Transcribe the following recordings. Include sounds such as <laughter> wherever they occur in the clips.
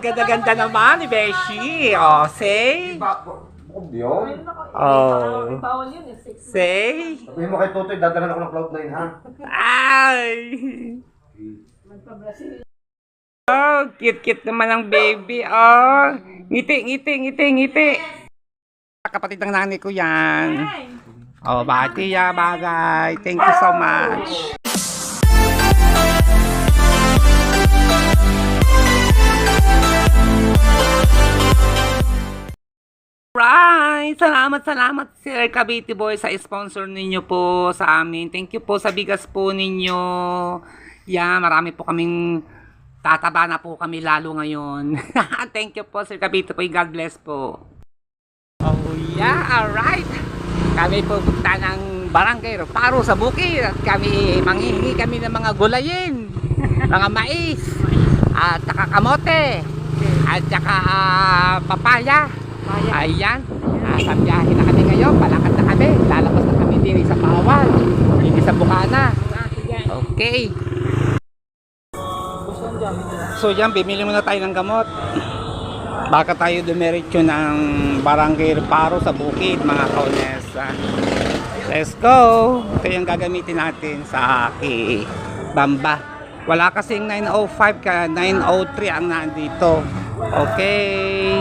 Ganda-ganda naman ni Beshi. Oh, say. Bukod yun. Oh. Bawal yun eh. Six. Say. Sabihin mo kay Tutoy, dadalhan ako ng Cloud9 ha. Ay! Magpa-Brazil. Oh, cute-cute naman ang baby. Oh, ngiti, ngiti, ngiti, ngiti. Kapatid ng nanay ko yan. Oh, bati ya, bagay. Thank you so much. Right! Salamat, salamat Sir Cavite Boy sa sponsor ninyo po sa amin. Thank you po sa bigas po ninyo. Yeah, marami po kaming tataba na po kami lalo ngayon. <laughs> Thank you po Sir Cavite Boy. God bless po. Oh yeah, alright. Kami pupunta ng barangay Paro sa Bukid at kami manghihingi kami ng mga gulayin, <laughs> mga mais, at saka kamote, at saka ah, papaya. Ayan, nasa biyahe na kami ngayon, palakad na kami, lalabas na kami din sa Pawal, hindi sa Bukana. Okay. So yan, bimili muna tayo ng gamot. Baka tayo dumiretso ng Barangay Paro sa Bukid, mga kaunesa. Let's go! Ito yung gagamitin natin sa aki Bamba. Wala kasing 905 kaya 903 ang nandito. Okay.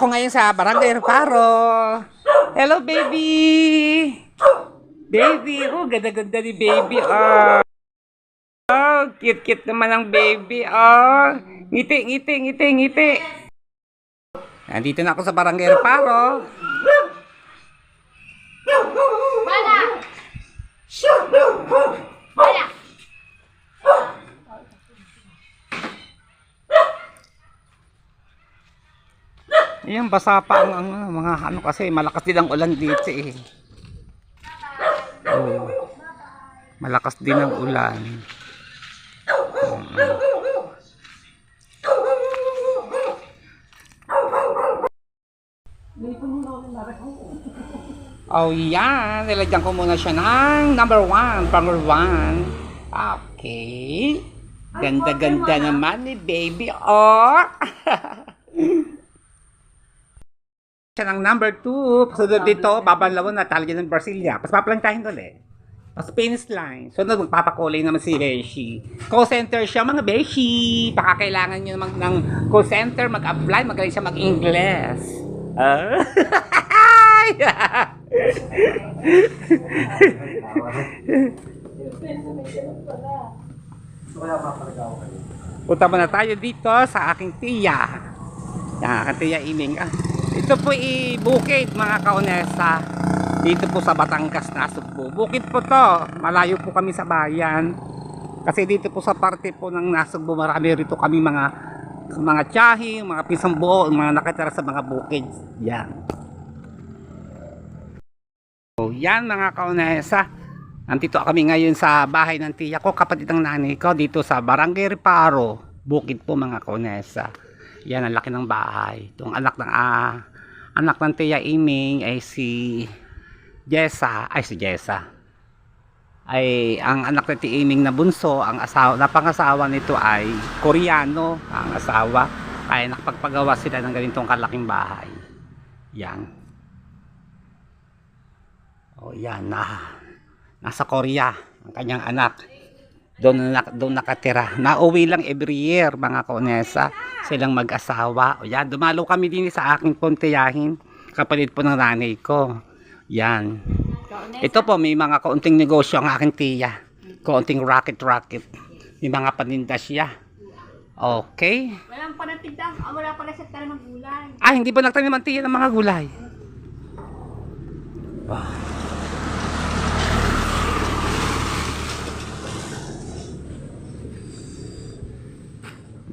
Ako ngayon sa Barangay Paro. Hello, baby! Baby, oh, ganda-ganda ni baby, oh. Oh, cute-cute naman ang baby, oh. Ngiti, ngiti, ngiti, ngiti. Nandito na ako sa Barangay Paro. Ayan, basa pa ang, ang mga ano kasi malakas din ang ulan dito eh. Oh, malakas din ang ulan. Um, oh yan, nilagyan ko muna siya ng number one, number one. Okay. Ganda-ganda naman ni baby. Oh! <laughs> siya ng number two. Sunod dito, babalawon na talagyan ng Brasilia. Tapos paplantahin ulit. Tapos finish line. Sunod, magpapakulay naman si Beshi. Call center siya, mga Beshi. Baka kailangan nyo naman ng call center, mag-apply, magaling siya mag-Ingles. Ah? <laughs> Punta muna tayo dito sa aking tiya. Yan, aking tiya Iming. Ah, ito po i bukid mga kaonesa. Dito po sa Batangas na Sugbo. Bukid po to. Malayo po kami sa bayan. Kasi dito po sa parte po ng Nasugbo, marami rito kami mga mga tiyahi, mga pisang buo, mga nakatira sa mga bukid. Yan. So, yan mga kaonesa. Nandito kami ngayon sa bahay ng tiya ko, kapatid ng nanay ko, dito sa Barangay Reparo, Bukid po mga kaonesa. Yan ang laki ng bahay. Itong anak ng ah, anak ng tiya Iming ay si Jessa, ay si Jessa. Ay ang anak ng tiya Iming na bunso, ang asawa, na pangasawa nito ay Koreano, ang asawa. Kaya nakapagpagawa sila ng ganitong kalaking bahay. Yan. O yan na. Nasa Korea ang kanyang anak. Doon na doon nakatira. Nauwi lang every year mga kaonesa. Silang mag-asawa. O yan, dumalo kami din sa aking pontiyahin. Kapalit po ng nanay ko. Yan. Ito po, may mga kaunting negosyo ang aking tiya. Kaunting racket-racket. May mga paninda siya. Okay. Walang panatig daw. Ah, wala pala siya ng gulay. Ah, hindi ba nagtanim ang tiya ng mga gulay?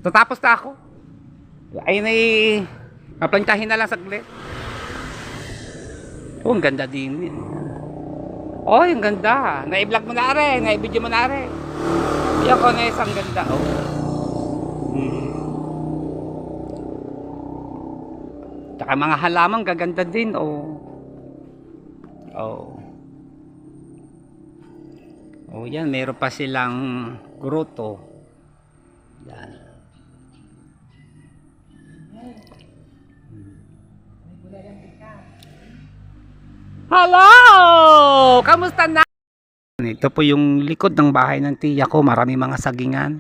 Tatapos na ako. Ayun ay paplantahin na lang saglit. Oh, ang ganda din. Oh, ang ganda. Na-vlog mo na rin. Na-video mo na rin. Yan ko na ganda. Oh. Hmm. Tsaka mga halaman gaganda din. Oh. Oh. Oh, yan. Meron pa silang gruto. Yan. Hello! Kamusta na? Ito po yung likod ng bahay ng tiya ko. Marami mga sagingan.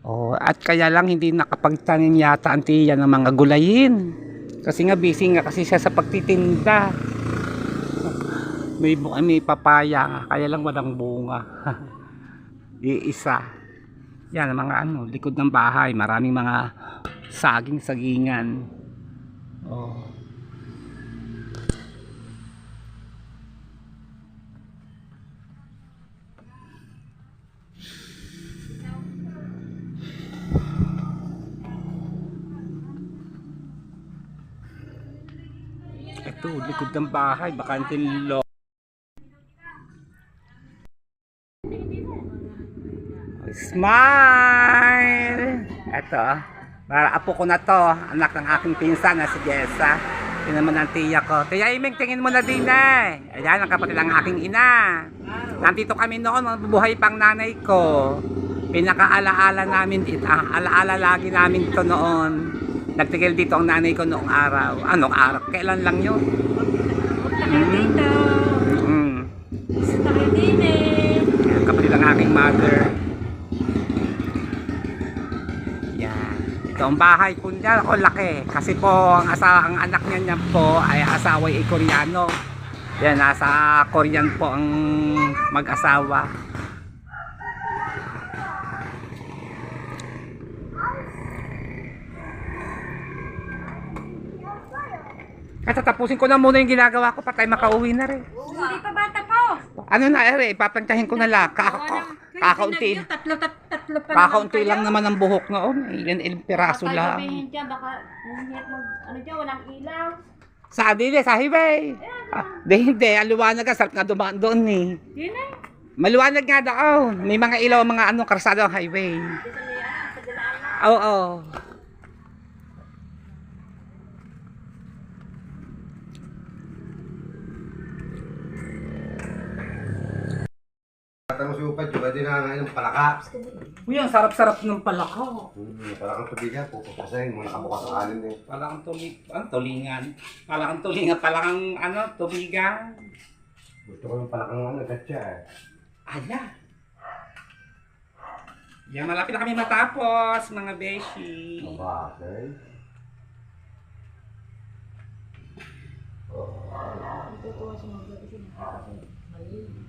Oh, at kaya lang hindi nakapagtanim yata ang tiya ng mga gulayin. Kasi nga busy nga kasi siya sa pagtitinda. May may papaya nga, kaya lang walang bunga. <laughs> Iisa. Yan ang mga ano, likod ng bahay, maraming mga saging-sagingan. Oh. Ito, likod ng bahay, bakanting lo. Smile! Ito, para apo ko na to, anak ng aking pinsan na si Jessa. Yun naman ang tiya ko. Tiya Iming, tingin mo na din eh. Ayan, ang kapatid ng aking ina. Nandito kami noon, mabubuhay pang nanay ko. Pinakaalaala namin dito, ah, alaala lagi namin to noon. Nagtigil dito ang nanay ko noong araw. Anong araw? Kailan lang yun? Dito. Mm. Kayo din eh. Yan, kapatid ng aking mother. Yan. Ito ang bahay po niya. Ako laki. Kasi po, ang, asa, ang anak niya niya po ay asawa ay Koreano. Yan, nasa Korean po ang mag-asawa. At tatapusin ko na muna yung ginagawa ko patay makauwi na rin. Hindi pa bata po. Ano na ere, ipaplantahin ko na lang. Kaka, kakaunti. Tatlo, tat, tatlo pa Kakaunti lang naman ang buhok noon. Ilan ilang piraso lang. Gabihin dyan, baka hirap mag, ano dyan, walang ilaw. Sa dili, sa highway. Ah, di, hindi. Ang liwanag ka. Sarap nga dumaan doon eh. Yun eh. Maliwanag nga doon. May mga ilaw, mga anong karsada ang highway. Oo. Oh, nangangain ng palaka. Uy, ang sarap-sarap ng palaka. Hmm, palakang tubigan, pupukasahin mo, nakabukas ang alin eh. Palakang tulig, ang tulingan. Palakang tulingan, palakang ano, tubigan. Gusto ko yung palakang ano, katsa eh. Ala. Yan, malapit na kami matapos, mga beshi. Mabasay. Natutuwa si mga kasi nakakasal. Mali.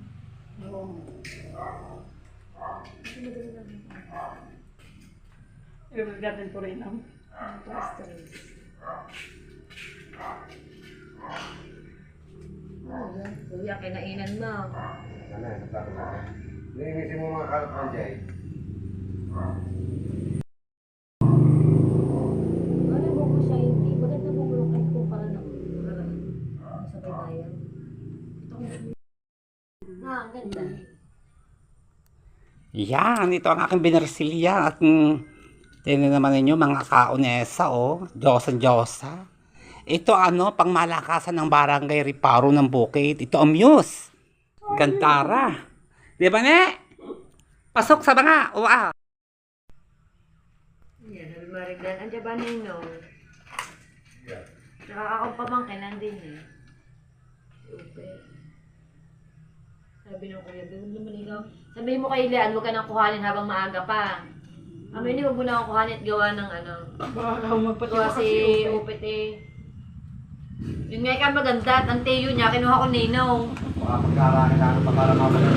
Oo. Gagawin ko rin ang yan. Kuya, kinainan mo. Sana eh, naplato natin. Linisin mo mga kalat ng Jay. Yan, ito ang aking binarsilya at mm, tingnan naman ninyo mga kaunesa, oh. Diyosan Diyosa. Ito ano, pangmalakasan ng barangay Riparo ng Bukid. Ito ang Muse. Gantara. Di ba, ne? Pasok sa mga. Wow. Yan, sabi Mariglan. Andiyan ba ninong? Tsaka akong pamangkin, nandun eh. Si Upe. Sabi ng kuya, huwag naman ikaw. Sabihin mo kay Leanne, huwag ka nang kuhanin habang maaga pa. Amin ni, huwag mo na akong kuhanin at gawa ng ano. baka magpati Gawa si Upet eh. Yun nga ka maganda at ang teyo niya, kinuha ko ninong. Baka pagkaraan na ano pa para mabalik.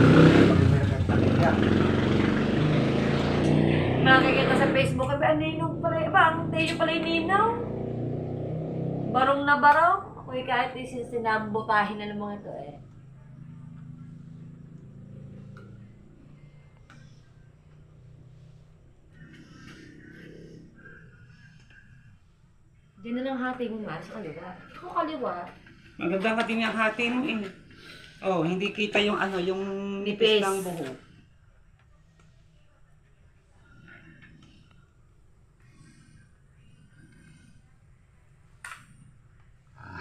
Nakikita sa Facebook, eh, ba, ang ninong pala, ba, ang teyo pala yung ninong. Barong na barong. Uy, kahit isin sinabutahin na ng mga ito eh. Diyan na lang hati mo nga sa kaliwa. Ako kaliwa. Maganda ka din yung hati mo eh. Oh, hindi kita yung ano, yung nipis Nipis. ng buhok.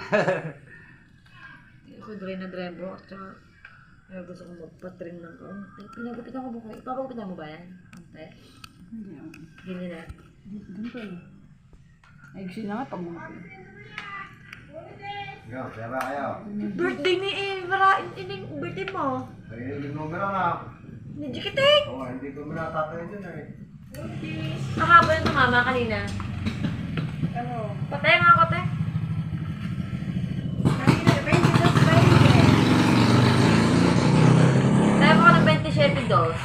<laughs> Ako dry na dry bro. At saka, kaya gusto kong magpatrim ng kaunti. Pinagupitan ko buko. Ipapagupitan mo ba yan? Kaunti. Hindi na. Ganito eh. Ay, gusto na nga pag mga Yan, pera kayo. Birthday ni Eva! Ini birthday mo. Kaya yung numero na. Ni Jikitek! Oo, hindi ko minatatayo dun eh. Nakaba yung tumama kanina. Ano? Patay nga ako, te. Tayo ko ng 27 dos.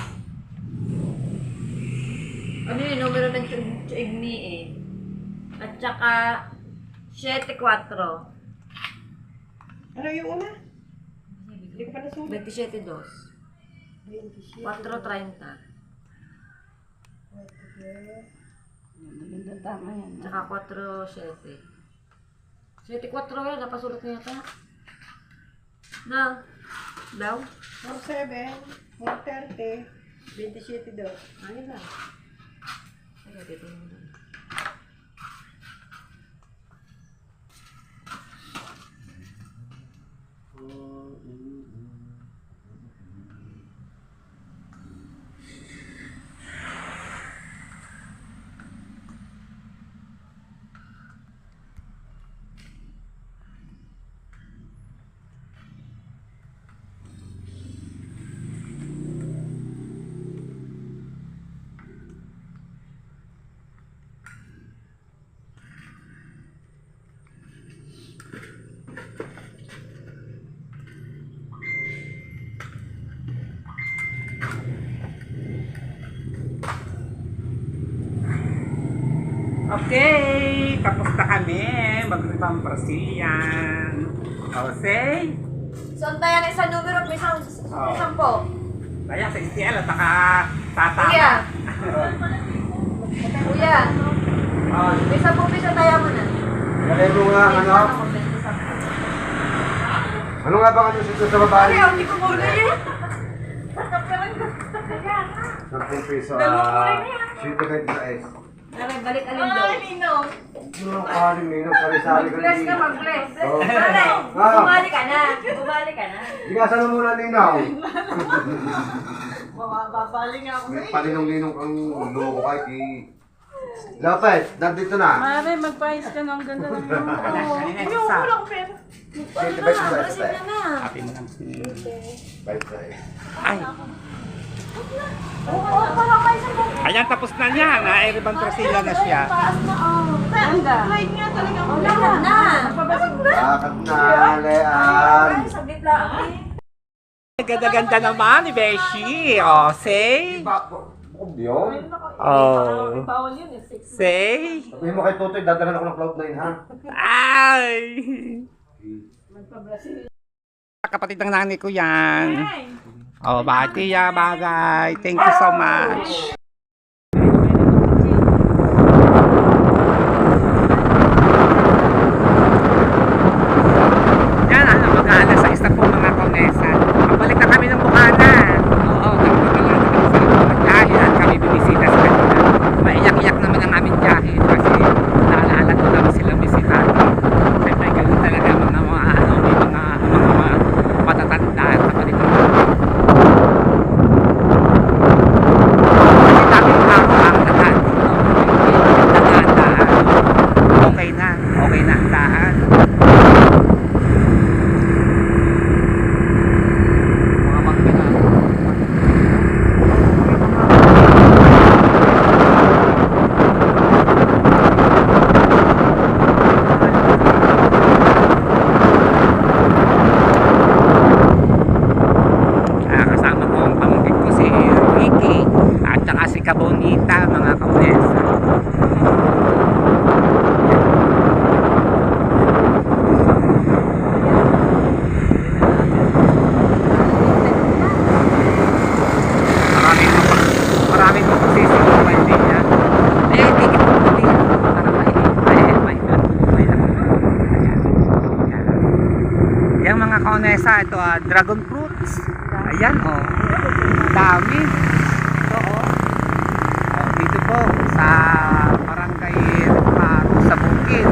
Ano yung numero ng igni eh. At saka 7-4. Ano yung una? Hindi ko pa nasulat. 27 dos. 4.30. Maganda tama yan. Tsaka 4.7. 7.4 yan, napasulat na yata. Na? Daw? 47, 130, 27 daw. Ano ba? Ay, dito mo na. Okay, tapos na kami. Magribang Brazilian. Okay. So, tayo na isang numero at may isang, Oo. isang po. Kaya sa STL at saka tata. Kuya. <laughs> Kuya. Oh, May isang po piso tayo mo na. Kaya mo nga, ano? Ano nga ba ano dito sa babae? hindi ko muna eh. 10 piso. Ah, Siyento kayo sa S. Dali, balik alin daw. Ninong. Ano ka rin, Nino? Sari-sari ka Bless ka, mag-bless. Oo. Dali, Ah. bumalik ka na. Bumalik ka na. Ikasan mo muna, Nino. Babaling ako May palinong-linong kang loko kahit i... Lopez, nandito na. Mare, magpahis ka na. Ang ganda ng <laughs> Kanina yung isa. Dito, bait na, bait Brasil na. na na. Happy mo lang. Bait na eh. Ay, ayan tapos na niya. Na-Ereban Trasila na siya. oh. Ganda. Oh, lahat na. Lakad na, Lean. Saglit lang. Ganda-ganda naman ni Beshi. Oh, say. Yun. Oh. Bawal yun eh. Say. Sabihin mo kay Tutoy, dadalhan ako ng Cloud9 ha. Ay. Kapatid ng nanay ko yan. Oh, bati ya, bagay. Thank you so much. Yan, ano, mag-aalas sa isa po mga kaunesa. Pabalik na kami ng Bukana. Oo, tapos na lang kami sa magkain at kami bibisita sa kanila. Maiyak-iyak naman ang aming tiyahin kasi naalala ko naman silang bisitado. Siyempre, ganun talaga mga mga ano, may mga mga, mga matatanda at kapatid ko. Kasi dati araw ang lahat. Nagdaan-daan. Okay na, okay na ang daan. Mga magpina. Ah, kasama ko ang pamangkin ko si Ricky at saka si Kabonita mga kaunesa. Marami mo pa. Marami mo sisigawan din yan. Eh, tigil mo din. Para may, may, may, may, Ayan. Ayan. Yung mga ito ah, dragon fruits. Ayan, oh. Dami. Ito, oh. Oh, dito po, sa barangay Paro, sa Bukid.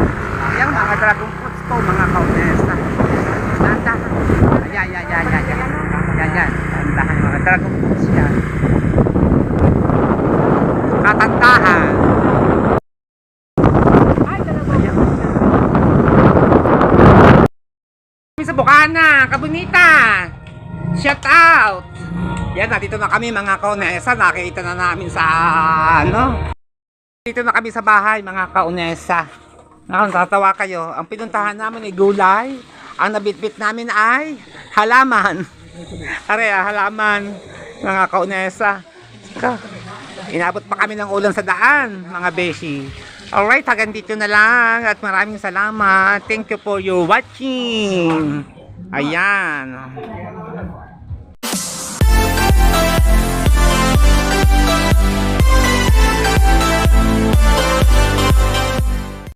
Ayan, mga dragon fruits po, mga kaunesa. Dahan-dahan. Ayan, ayan, ayan, ayan. Ayan, ayan. Dahan-dahan, mga dragon fruits yan. Katantahan. Ayan. Bukana, Kabunita. Shout out. Yan, nandito na kami mga kaunesa. Nakita na namin sa ano. Dito na kami sa bahay mga kaunesa. Ngayon, tatawa kayo. Ang pinuntahan namin ay gulay. Ang nabitbit namin ay halaman. Are, ah, halaman. Mga kaunesa. Ka. Inabot pa kami ng ulan sa daan, mga beshi. Alright, hanggang dito na lang at maraming salamat. Thank you for your watching. Ayan. Ayan.